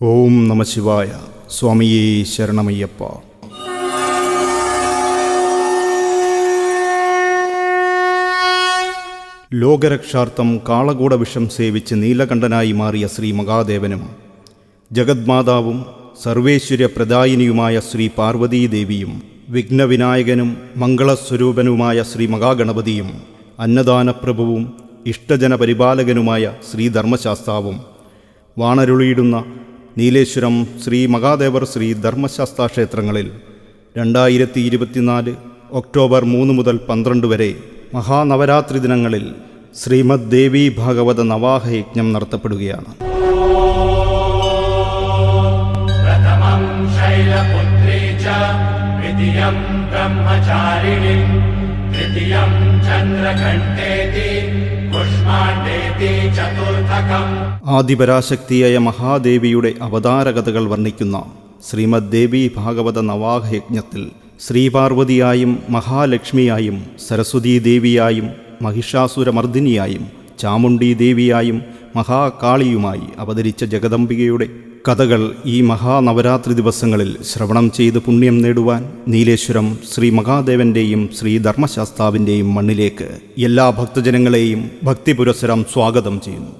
ഓം നമ ശിവായ. സ്വാമിയേ ശരണമയ്യപ്പ. ലോകരക്ഷാർത്ഥം കാളകൂട വിഷം സേവിച്ച് നീലകണ്ഠനായി മാറിയ ശ്രീ മഹാദേവനും ജഗദ്മാതാവും സർവേശ്വര്യ പ്രദായിനിയുമായ ശ്രീ പാർവതീദേവിയും വിഘ്നവിനായകനും മംഗളസ്വരൂപനുമായ ശ്രീ മഹാഗണപതിയും അന്നദാനപ്രഭുവും ഇഷ്ടജനപരിപാലകനുമായ ശ്രീധർമ്മശാസ്താവും ശ്രീ ധർമ്മശാസ്താവും വാണരുളിയിടുന്ന നീലേശ്വരം ശ്രീ മഹാദേവർ ശ്രീ ധർമ്മശാസ്ത്ര ക്ഷേത്രങ്ങളിൽ രണ്ടായിരത്തി ഇരുപത്തിനാല് ഒക്ടോബർ മൂന്ന് മുതൽ പന്ത്രണ്ട് വരെ മഹാനവരാത്രി ദിനങ്ങളിൽ ശ്രീമദ് ദേവി ഭാഗവത നവാഹ യജ്ഞം നടത്തപ്പെടുകയാണ് ബ്രഹ്മചാരിണി ചന്ദ്രകണ്ഠേതി ആദിപരാശക്തിയായ മഹാദേവിയുടെ അവതാരകഥകൾ വർണിക്കുന്ന ശ്രീമദ് ദേവി ഭാഗവത നവാഹ യജ്ഞത്തിൽ ശ്രീപാർവതിയായും മഹാലക്ഷ്മിയായും സരസ്വതീ ദേവിയായും മഹിഷാസുരമർദ്ദിനിയായും ചാമുണ്ഡി ദേവിയായും മഹാകാളിയുമായി അവതരിച്ച ജഗദംബികയുടെ കഥകൾ ഈ മഹാനവരാത്രി ദിവസങ്ങളിൽ ശ്രവണം ചെയ്ത് പുണ്യം നേടുവാൻ നീലേശ്വരം ശ്രീ മഹാദേവന്റെയും ശ്രീ ധർമ്മശാസ്താവിന്റെയും മണ്ണിലേക്ക് എല്ലാ ഭക്തജനങ്ങളെയും ഭക്തിപുരസരം സ്വാഗതം ചെയ്യുന്നു.